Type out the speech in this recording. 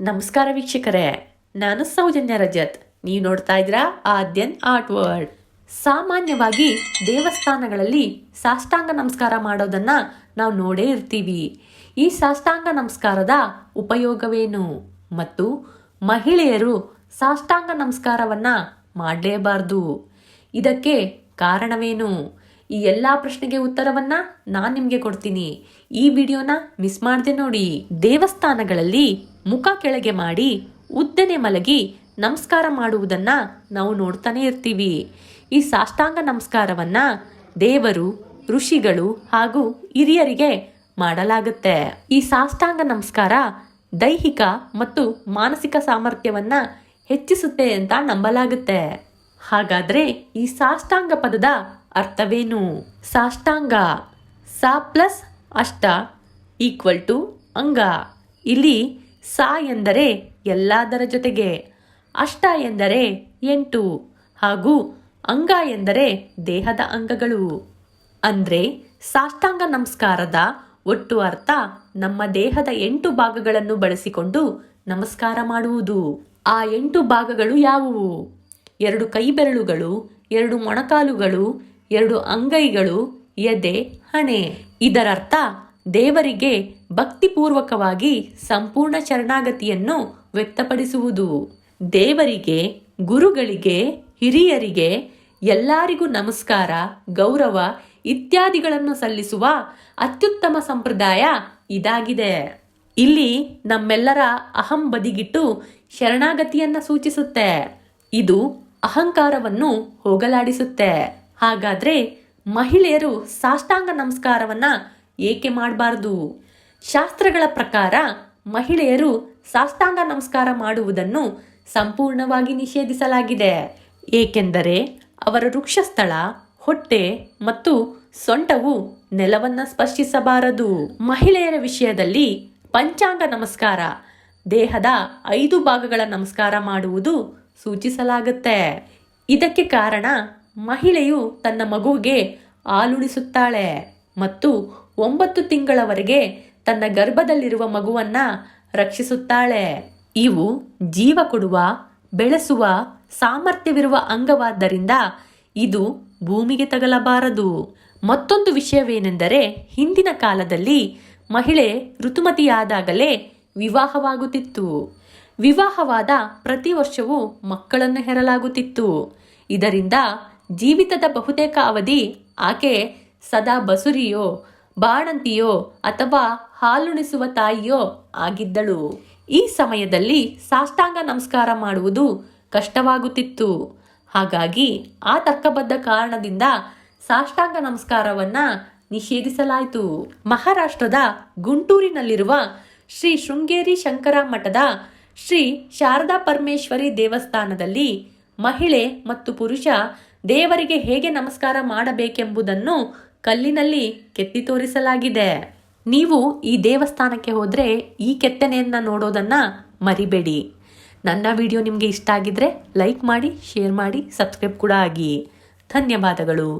ನಮಸ್ಕಾರ ವೀಕ್ಷಕರೇ, ನಾನು ಸೌಜನ್ಯ ರಜತ್. ನೀವು ನೋಡ್ತಾ ಇದ್ದೀರಾ ಆದ್ಯನ್ ಆರ್ಟ್ ವರ್ಲ್ಡ್. ಸಾಮಾನ್ಯವಾಗಿ ದೇವಸ್ಥಾನಗಳಲ್ಲಿ ಸಾಷ್ಟಾಂಗ ನಮಸ್ಕಾರ ಮಾಡೋದನ್ನ ನಾವು ನೋಡೇ ಇರ್ತೀವಿ. ಈ ಸಾಷ್ಟಾಂಗ ನಮಸ್ಕಾರದ ಉಪಯೋಗವೇನು? ಮತ್ತು ಮಹಿಳೆಯರು ಸಾಷ್ಟಾಂಗ ನಮಸ್ಕಾರವನ್ನ ಮಾಡಲೇಬಾರದು. ಇದಕ್ಕೆ ಕಾರಣವೇನು? ಈ ಎಲ್ಲ ಪ್ರಶ್ನೆಗೆ ಉತ್ತರವನ್ನ ನಾನು ನಿಮಗೆ ಕೊಡ್ತೀನಿ. ಈ ವಿಡಿಯೋನ ಮಿಸ್ ಮಾಡದೆ ನೋಡಿ. ದೇವಸ್ಥಾನಗಳಲ್ಲಿ ಮುಖ ಕೆಳಗೆ ಮಾಡಿ ಉದ್ದನೆ ಮಲಗಿ ನಮಸ್ಕಾರ ಮಾಡುವುದನ್ನು ನಾವು ನೋಡ್ತಾನೆ ಇರ್ತೀವಿ. ಈ ಸಾಷ್ಟಾಂಗ ನಮಸ್ಕಾರವನ್ನು ದೇವರು, ಋಷಿಗಳು ಹಾಗೂ ಹಿರಿಯರಿಗೆ ಮಾಡಲಾಗುತ್ತೆ. ಈ ಸಾಷ್ಟಾಂಗ ನಮಸ್ಕಾರ ದೈಹಿಕ ಮತ್ತು ಮಾನಸಿಕ ಸಾಮರ್ಥ್ಯವನ್ನ ಹೆಚ್ಚಿಸುತ್ತೆ ಅಂತ ನಂಬಲಾಗುತ್ತೆ. ಹಾಗಾದ್ರೆ ಈ ಸಾಷ್ಟಾಂಗ ಪದದ ಅರ್ಥವೇನು? ಸಾಷ್ಟಾಂಗ, ಸಾ ಪ್ಲಸ್ ಅಷ್ಟ ಈಕ್ವಲ್ ಟು ಅಂಗ. ಇಲ್ಲಿ ಸಾ ಎಂದರೆ ಎಲ್ಲದರ ಜೊತೆಗೆ, ಅಷ್ಟ ಎಂದರೆ ಎಂಟು, ಹಾಗೂ ಅಂಗ ಎಂದರೆ ದೇಹದ ಅಂಗಗಳು. ಅಂದರೆ ಸಾಷ್ಟಾಂಗ ನಮಸ್ಕಾರದ ಒಟ್ಟು ಅರ್ಥ ನಮ್ಮ ದೇಹದ ಎಂಟು ಭಾಗಗಳನ್ನು ಬಳಸಿಕೊಂಡು ನಮಸ್ಕಾರ ಮಾಡುವುದು. ಆ ಎಂಟು ಭಾಗಗಳು ಯಾವುವು? ಎರಡು ಕೈ ಬೆರಳುಗಳು ಎರಡು ಮೊಣಕಾಲುಗಳು, ಎರಡು ಅಂಗೈಗಳು, ಎದೆ, ಹಣೆ. ಇದರರ್ಥ ದೇವರಿಗೆ ಭಕ್ತಿಪೂರ್ವಕವಾಗಿ ಸಂಪೂರ್ಣ ಶರಣಾಗತಿಯನ್ನು ವ್ಯಕ್ತಪಡಿಸುವುದು. ದೇವರಿಗೆ, ಗುರುಗಳಿಗೆ, ಹಿರಿಯರಿಗೆ ಎಲ್ಲರಿಗೂ ನಮಸ್ಕಾರ, ಗೌರವ ಇತ್ಯಾದಿಗಳನ್ನು ಸಲ್ಲಿಸುವ ಅತ್ಯುತ್ತಮ ಸಂಪ್ರದಾಯ ಇದಾಗಿದೆ. ಇಲ್ಲಿ ನಮ್ಮೆಲ್ಲರ ಅಹಂ ಬದಿಗಿಟ್ಟು ಶರಣಾಗತಿಯನ್ನು ಸೂಚಿಸುತ್ತೆ. ಇದು ಅಹಂಕಾರವನ್ನು ಹೋಗಲಾಡಿಸುತ್ತೆ. ಹಾಗಾದ್ರೆ ಮಹಿಳೆಯರು ಸಾಷ್ಟಾಂಗ ನಮಸ್ಕಾರವನ್ನ ಏಕೆ ಮಾಡಬಾರದು? ಶಾಸ್ತ್ರಗಳ ಪ್ರಕಾರ ಮಹಿಳೆಯರು ಸಾಷ್ಟಾಂಗ ನಮಸ್ಕಾರ ಮಾಡುವುದನ್ನು ಸಂಪೂರ್ಣವಾಗಿ ನಿಷೇಧಿಸಲಾಗಿದೆ. ಏಕೆಂದರೆ ಅವರ ವೃಕ್ಷಸ್ಥಳ, ಹೊಟ್ಟೆ ಮತ್ತು ಸೊಂಟವು ನೆಲವನ್ನು ಸ್ಪರ್ಶಿಸಬಾರದು. ಮಹಿಳೆಯರ ವಿಷಯದಲ್ಲಿ ಪಂಚಾಂಗ ನಮಸ್ಕಾರ, ದೇಹದ ಐದು ಭಾಗಗಳ ನಮಸ್ಕಾರ ಮಾಡುವುದು ಸೂಚಿಸಲಾಗುತ್ತೆ. ಇದಕ್ಕೆ ಕಾರಣ ಮಹಿಳೆಯು ತನ್ನ ಮಗುವಿಗೆ ಹಾಲುಣಿಸುತ್ತಾಳೆ ಮತ್ತು ಒಂಬತ್ತು ತಿಂಗಳವರೆಗೆ ತನ್ನ ಗರ್ಭದಲ್ಲಿರುವ ಮಗುವನ್ನ ರಕ್ಷಿಸುತ್ತಾಳೆ. ಇವು ಜೀವ ಕೊಡುವ, ಬೆಳೆಸುವ, ಸಾಮರ್ಥ್ಯವಿರುವ ಅಂಗವಾದ್ದರಿಂದ ಇದು ಭೂಮಿಗೆ ತಗಲಬಾರದು. ಮತ್ತೊಂದು ವಿಷಯವೇನೆಂದರೆ ಹಿಂದಿನ ಕಾಲದಲ್ಲಿ ಮಹಿಳೆ ಋತುಮತಿಯಾದಾಗಲೇ ವಿವಾಹವಾಗುತ್ತಿತ್ತು. ವಿವಾಹವಾದ ಪ್ರತಿ ವರ್ಷವೂ ಮಕ್ಕಳನ್ನು ಹೆರಲಾಗುತ್ತಿತ್ತು. ಇದರಿಂದ ಜೀವಿತದ ಬಹುತೇಕ ಅವಧಿ ಆಕೆ ಸದಾ ಬಸುರಿಯೋ ಬಾಣಂತಿಯೋ ಅಥವಾ ಹಾಲುಣಿಸುವ ತಾಯಿಯೋ ಆಗಿದ್ದಳು. ಈ ಸಮಯದಲ್ಲಿ ಸಾಷ್ಟಾಂಗ ನಮಸ್ಕಾರ ಮಾಡುವುದು ಕಷ್ಟವಾಗುತ್ತಿತ್ತು. ಹಾಗಾಗಿ ಆ ತರ್ಕಬದ್ಧ ಕಾರಣದಿಂದ ಸಾಷ್ಟಾಂಗ ನಮಸ್ಕಾರವನ್ನ ನಿಷೇಧಿಸಲಾಯಿತು. ಮಹಾರಾಷ್ಟ್ರದ ಗುಂಟೂರಿನಲ್ಲಿರುವ ಶ್ರೀ ಶೃಂಗೇರಿ ಶಂಕರ ಮಠದ ಶ್ರೀ ಶಾರದಾ ಪರಮೇಶ್ವರಿ ದೇವಸ್ಥಾನದಲ್ಲಿ ಮಹಿಳೆ ಮತ್ತು ಪುರುಷ ದೇವರಿಗೆ ಹೇಗೆ ನಮಸ್ಕಾರ ಮಾಡಬೇಕೆಂಬುದನ್ನು ಕಲ್ಲಿನಲ್ಲಿ ಕೆತ್ತಿ ತೋರಿಸಲಾಗಿದೆ. ನೀವು ಈ ದೇವಸ್ಥಾನಕ್ಕೆ ಹೋದರೆ ಈ ಕೆತ್ತನೆಯನ್ನು ನೋಡೋದನ್ನು ಮರಿಬೇಡಿ. ನನ್ನ ವಿಡಿಯೋ ನಿಮಗೆ ಇಷ್ಟ ಆಗಿದ್ರೆ ಲೈಕ್ ಮಾಡಿ, ಶೇರ್ ಮಾಡಿ, ಸಬ್ಸ್ಕ್ರೈಬ್ ಕೂಡ ಆಗಿ. ಧನ್ಯವಾದಗಳು.